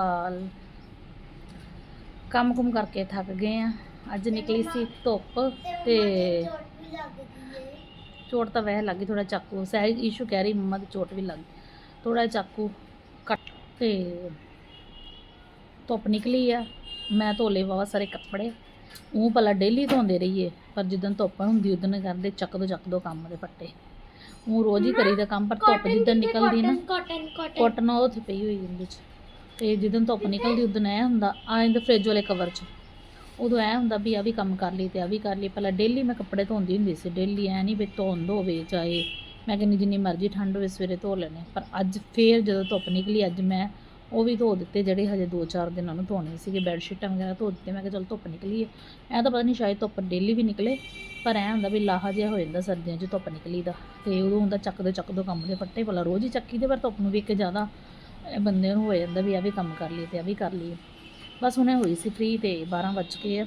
ਹਾਲ ਕੰਮ ਕੁਮ ਕਰਕੇ ਥੱਕ ਗਏ ਆ। ਅੱਜ ਨਿਕਲੀ ਸੀ ਧੁੱਪ ਤੇ ਚੋਟ ਤਾਂ ਵੈਸੇ ਲੱਗੀ ਥੋੜਾ ਚਾਕੂ ਸਹਿਜ ਈਸ਼ੂ ਕਹਿ ਰਹੀ ਮੰਮਾ ਦੀ ਚੋਟ ਵੀ ਲੱਗ ਥੋੜਾ ਚਾਕੂ ਕੱਟ ਤੇ ਧੁੱਪ ਨਿਕਲੀ ਆ। ਮੈਂ ਧੋਲੇ ਬਹੁਤ ਸਾਰੇ ਕੱਪੜੇ ਉਹ ਭਲਾ ਡੇਲੀ ਧੋਂਦੇ ਰਹੀਏ ਪਰ ਜਿੱਦਣ ਧੁੱਪ ਹੁੰਦੀ ਉਦੋਂ ਕਰਦੇ ਚੱਕ ਦੋ ਚੱਕ ਦੋ ਕੰਮ ਦੇ ਫੱਟੇ ਉਹ ਰੋਜ਼ ਹੀ ਕਰੀਦਾ ਕੰਮ ਪਰ ਧੁੱਪ ਜਿੱਦਣ ਨਿਕਲਦੀ ਨਾ ਕਾਟਨ ਕਾਟਨ ਕਾਟਨ ਉਹ ਉੱਥੇ ਪਈ ਹੋਈ ਉਹਦੇ ਚ ਤੇ ਜਦੋਂ ਧੁੱਪ ਨਿਕਲਦੀ ਉਦੋਂ ਐ ਹੁੰਦਾ ਆ ਇਹਦੇ ਫ੍ਰਿਜ ਵਾਲੇ ਕਵਰ 'ਚ। ਉਦੋਂ ਐ ਹੁੰਦਾ ਵੀ ਆ ਵੀ ਕੰਮ ਕਰ ਲਈ ਤੇ ਆ ਵੀ ਕਰ ਲਈ ਪਹਿਲਾਂ ਡੇਲੀ ਮੈਂ ਕੱਪੜੇ ਧੋਂਦੀ ਹੁੰਦੀ ਸੀ ਡੇਲੀ ਐ ਨਹੀਂ ਵੀ ਧੋਂਦ ਹੋਵੇ ਚਾਹੇ। ਮੈਂ ਕਹਿੰਦੀ ਜਿੰਨੀ ਮਰਜ਼ੀ ਠੰਡ ਹੋਵੇ ਸਵੇਰੇ ਧੋ ਲੈਣੇ ਪਰ ਅੱਜ ਫੇਰ ਜਦੋਂ ਧੁੱਪ ਨਿਕਲੀ ਅੱਜ ਮੈਂ ਉਹ ਵੀ ਧੋ ਦਿੱਤੇ ਜਿਹੜੇ ਹਜੇ 2-4 ਦਿਨਾਂ ਨੂੰ ਧੋਣੇ ਸੀਗੇ ਬੈੱਡ ਸ਼ੀਟਾਂ ਵਗੈਰਾ ਧੋ ਦਿੱਤੇ। ਮੈਂ ਕਿਹਾ ਚਲ ਧੁੱਪ ਨਿਕਲੀ ਹੈ ਐ ਤਾਂ ਪਤਾ ਨਹੀਂ ਸ਼ਾਇਦ ਧੁੱਪ ਡੇਲੀ ਵੀ ਨਿਕਲੇ ਪਰ ਐ ਹੁੰਦਾ ਵੀ ਲਾਹਾ ਜਿਹਾ ਹੋ ਜਾਂਦਾ ਸਰਦੀਆਂ 'ਚ ਧੁੱਪ ਨਿਕਲੀ ਦਾ। ਤੇ ਉਦੋਂ ਹੁੰਦਾ ਚੱਕ ਦੋ ਚੱਕ ਦੋ ਕੰਮ ਦੇ ਫੱਟੇ। ਭਲਾ ਰੋਜ਼ ਹੀ ਚੱਕੀ ਦੇ ਪਰ ਧੁੱਪ ਨੂੰ ਵੀ ਇੱਕ ਜ਼ਿਆਦਾ ਬੰਦੇ ਨੂੰ ਹੋ ਜਾਂਦਾ ਵੀ ਆ ਵੀ ਕੰਮ ਕਰ ਲਈਏ ਤੇ ਆ ਵੀ ਕਰ ਲਈਏ। ਬਸ ਹੁਣੇ ਹੋਈ ਸੀ ਫ੍ਰੀ ਤੇ 12 ਵੱਜ ਕੇ ਆ।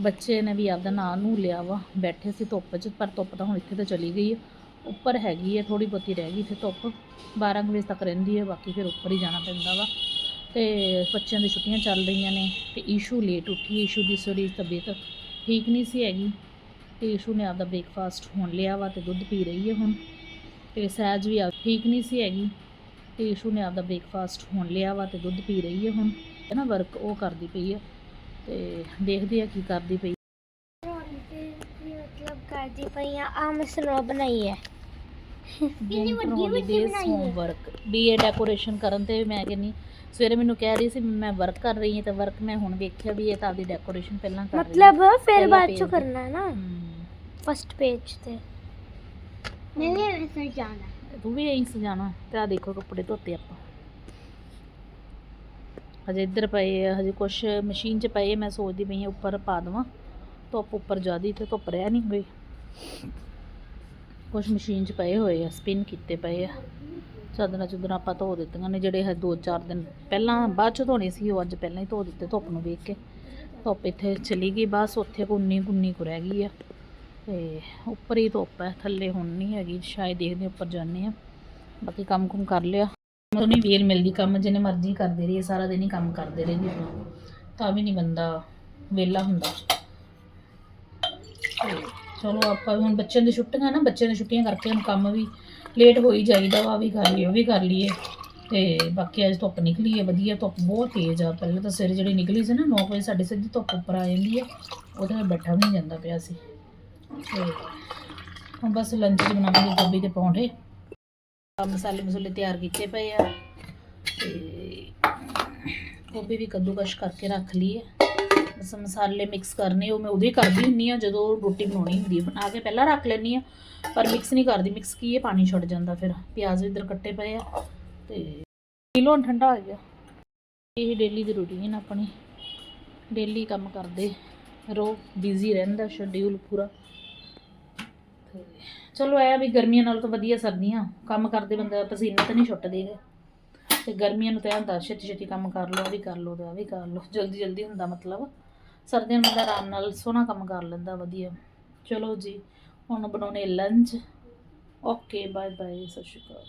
ਬੱਚੇ ਨੇ ਵੀ ਆਪਦਾ ਨਾਂ ਨੂੰ ਲਿਆ ਵਾ, ਬੈਠੇ ਸੀ ਧੁੱਪ 'ਚ, ਪਰ ਧੁੱਪ ਤਾਂ ਹੁਣ ਇੱਥੇ ਤਾਂ ਚਲੀ ਗਈ ਹੈ ਉੱਪਰ ਹੈਗੀ ਹੈ ਥੋੜੀ ਬਹੁਤੀ ਰਹਿ ਗਈ ਤੇ ਧੁੱਪ। 12 ਕੁ ਵਜੇ ਤੱਕ ਰਹਿੰਦੀ ਹੈ ਬਾਕੀ ਫਿਰ ਉੱਪਰ ਹੀ ਜਾਣਾ ਪੈਂਦਾ ਵਾ। ਤੇ ਬੱਚਿਆਂ ਦੀ ਛੁੱਟੀਆਂ ਚੱਲ ਰਹੀਆਂ ਨੇ ਤੇ ਈਸ਼ੂ ਲੇਟ ਉੱਠੀ, ਈਸ਼ੂ ਦੀ ਸੋਰੀ ਤਬੀਅਤ ਠੀਕ ਨਹੀਂ ਸੀ ਹੈਗੀ। ਤੇ ਈਸ਼ੂ ਨੇ ਆਪਦਾ ਬ੍ਰੇਕਫਾਸਟ ਹੁਣ ਲਿਆ ਵਾ ਤੇ ਦੁੱਧ ਪੀ ਰਹੀ ਹੈ ਹੁਣ। ਤੇ ਸਹਿਜ ਵੀ ਆ, ਠੀਕ ਨਹੀਂ ਸੀ ਹੈਗੀ। ਤੇ ਈਸ਼ੂ ਨੇ ਆਪਦਾ ਬ੍ਰੇਕਫਾਸਟ ਹੁਣ ਲਿਆ ਵਾ ਤੇ ਦੁੱਧ ਪੀ ਰਹੀ ਹੈ ਹੁਣ। ਹੈ ਨਾ ਵਰਕ ਉਹ ਕਰਦੀ ਪਈ ਹੈ ਤੇ ਦੇਖਦੇ ਆ ਕੀ ਕਰਦੀ ਪਈ। ਮਤਲਬ ਕਰਦੀ ਪਈ ਆ ਮੈਂ ਸਨੋ ਸਵੇਰੇ ਮੈਨੂੰ ਕਹਿ ਰਹੀ ਸੀ ਮੈਂ ਵਰਕ ਕਰ ਰਹੀ ਹਾਂ ਤਾਂ ਵਰਕ ਮੈਂ ਹੁਣ ਵੇਖਿਆ ਵੀ ਇਹ ਤਾਂ ਆਪਦੀ ਡੈਕੋਰੇਸ਼ਨ ਪਹਿਲਾਂ ਕਰ ਮਤਲਬ ਫਿਰ ਬਾਅਦ ਚ ਕਰਨਾ ਹੈ। ਨਾ ਫਸਟ ਪੇਜ ਤੇ। ਨਹੀਂ ਨਹੀਂ ਜਾਣਾ। ਤੂੰ ਵੀ ਇਹੀ ਸਜਾਣਾ ਤੇ ਆ ਦੇਖੋ ਕੱਪੜੇ ਧੋਤੇ ਆਪਾਂ। ਹਜੇ ਇੱਧਰ ਪਏ ਆ, ਹਜੇ ਕੁਛ ਮਸ਼ੀਨ 'ਚ ਪਏ ਮੈਂ ਸੋਚਦੀ ਪਈ ਹਾਂ ਉੱਪਰ ਪਾ ਦੇਵਾਂ। ਧੁੱਪ ਉੱਪਰ ਜ਼ਿਆਦੀ ਤੇ ਧੁੱਪ ਰਹਿ ਨਹੀਂ ਹੋਈ ਕੁਛ ਮਸ਼ੀਨ 'ਚ ਪਏ ਹੋਏ ਆ, ਸਪਿਨ ਕੀਤੇ ਪਏ ਆ। ਚਾਦਰਾਂ ਚੁਦਰਾਂ ਆਪਾਂ ਧੋ ਦਿੱਤੀਆਂ ਨੇ, ਜਿਹੜੇ ਹੈ ਦੋ ਚਾਰ ਦਿਨ ਪਹਿਲਾਂ, ਬਾਅਦ 'ਚ ਧੋਣੇ ਸੀ, ਉਹ ਅੱਜ ਪਹਿਲਾਂ ਹੀ ਧੋ ਦਿੱਤੇ ਧੁੱਪ ਨੂੰ ਵੇਖ ਕੇ। ਧੁੱਪ ਇੱਥੇ ਚਲੀ ਗਈ, ਬਸ ਉੱਥੇ ਕੁੰਨੀ ਕੁੰਨੀ ਕੁ ਰਹਿ ਗਈ ਆ। ਤੇ ਉੱਪਰ ਹੀ ਧੁੱਪ ਹੈ, ਥੱਲੇ ਹੁਣ ਨਹੀਂ ਹੈਗੀ, ਸ਼ਾਇਦ ਦੇਖਦੇ ਉੱਪਰ ਜਾਂਦੇ ਆ ਬਾਕੀ ਕੰਮ ਕੁਮ ਕਰ ਲਿਆ। ਮੈਨੂੰ ਨਹੀਂ ਵੇਲ ਮਿਲਦੀ ਕੰਮ, ਜਿੰਨੇ ਮਰਜ਼ੀ ਕਰਦੇ ਰਹੀਏ, ਸਾਰਾ ਦਿਨ ਹੀ ਕੰਮ ਕਰਦੇ ਰਹੀਏ ਆਪਾਂ ਤਾਂ ਵੀ ਨਹੀਂ ਬੰਦਾ ਵਿਹਲਾ ਹੁੰਦਾ। ਚਲੋ ਆਪਾਂ ਵੀ ਹੁਣ ਬੱਚਿਆਂ ਦੀ ਛੁੱਟੀਆਂ ਨਾ, ਬੱਚਿਆਂ ਦੀ ਛੁੱਟੀਆਂ ਕਰਕੇ ਹੁਣ ਕੰਮ ਵੀ ਲੇਟ ਹੋ ਹੀ ਜਾਈਦਾ ਵਾ, ਵੀ ਕਰ ਲਈਏ, ਉਹ ਵੀ ਕਰ ਲਈਏ। ਤੇ ਬਾਕੀ ਅੱਜ ਧੁੱਪ ਨਿਕਲੀ ਹੈ, ਵਧੀਆ ਧੁੱਪ ਬਹੁਤ ਤੇਜ਼ ਆ। ਪਹਿਲਾਂ ਤਾਂ ਸਵੇਰੇ ਜਿਹੜੀ ਨਿਕਲੀ ਸੀ ਨਾ 9 ਵਜੇ ਸਾਡੇ ਸਿੱਧੀ ਧੁੱਪ ਉੱਪਰ ਆ ਜਾਂਦੀ ਹੈ, ਉਹਦੇ ਨਾਲ ਬੈਠਾ ਵੀ ਨਹੀਂ ਜਾਂਦਾ ਪਿਆ ਸੀ। ਤੇ ਹੁਣ ਬਸ ਲੰਚ 'ਚ ਬਣਾਵਾਂਗੇ ਗੋਭੀ ਦੇ ਪਰੌਂਠੇ। ਮਸਾਲੇ ਮਸੂਲੇ ਤਿਆਰ ਕੀਤੇ ਪਏ ਆ। ਤੇ ਗੋਭੀ ਵੀ ਕੱਦੂਕਸ਼ ਕਰਕੇ ਰੱਖ ਲਈ ਹੈ ਬਸ ਮਸਾਲੇ ਮਿਕਸ ਕਰਨੇ, ਉਹ ਮੈਂ ਉਦੋਂ ਹੀ ਕਰਦੀ ਹੁੰਨੀ ਆ, ਜਦੋਂ ਰੋਟੀ ਬਣਾਉਣੀ ਹੁੰਦੀ ਹੈ ਬਣਾ ਕੇ ਪਹਿਲਾਂ ਰੱਖ ਲੈਣੀ ਆ, ਪਰ ਮਿਕਸ ਨਹੀਂ ਕਰਦੀ। ਮਿਕਸ ਕੀ ਹੈ ਪਾਣੀ ਛੱਡ ਜਾਂਦਾ ਫਿਰ। ਪਿਆਜ਼ ਵੀ ਇੱਧਰ ਕੱਟੇ ਪਏ ਆ। ਤੇ ਕਿਲੋ ਠੰਡਾ ਹੋ ਗਿਆ। ਇਹ ਡੇਲੀ ਦੀ ਰੂਟੀਨ ਆਪਣੀ। ਡੇਲੀ ਕੰਮ ਕਰਦੇ। ਰੋ ਬਿਜ਼ੀ ਰਹਿੰਦਾ ਸ਼ਡਿਊਲ ਪੂਰਾ। ਤੇ ਚਲੋ, ਇਹ ਵੀ ਗਰਮੀਆਂ ਨਾਲ ਤਾਂ ਵਧੀਆ ਸਰਦੀਆਂ। ਕੰਮ ਕਰਦੇ ਬੰਦਾ ਪਸੀਨਾ ਤਾਂ ਨਹੀਂ ਛੁੱਟਦੇ ਛੁੱਟਦੇਗੇ ਤੇ ਗਰਮੀਆਂ ਨੂੰ ਤਾਂ ਹੁੰਦਾ ਛੇਤੀ ਛੇਤੀ ਕੰਮ ਕਰ ਲਓ, ਆਹ ਵੀ ਕਰ ਲਓ, ਤੇ ਆ ਵੀ ਕਰ ਲਓ। ਜਲਦੀ ਜਲਦੀ ਹੁੰਦਾ ਮਤਲਬ। ਸਰਦੀਆਂ ਨੂੰ ਬੰਦਾ ਆਰਾਮ ਨਾਲ ਸੋਹਣਾ ਕੰਮ ਕਰ ਲੈਂਦਾ, ਵਧੀਆ। ਚਲੋ ਜੀ, ਹੁਣ ਬਣਾਉਣੇ ਲੰਚ ਓਕੇ ਬਾਏ ਬਾਏ ਸਤਿ ਸ਼੍ਰੀ ਅਕਾਲ।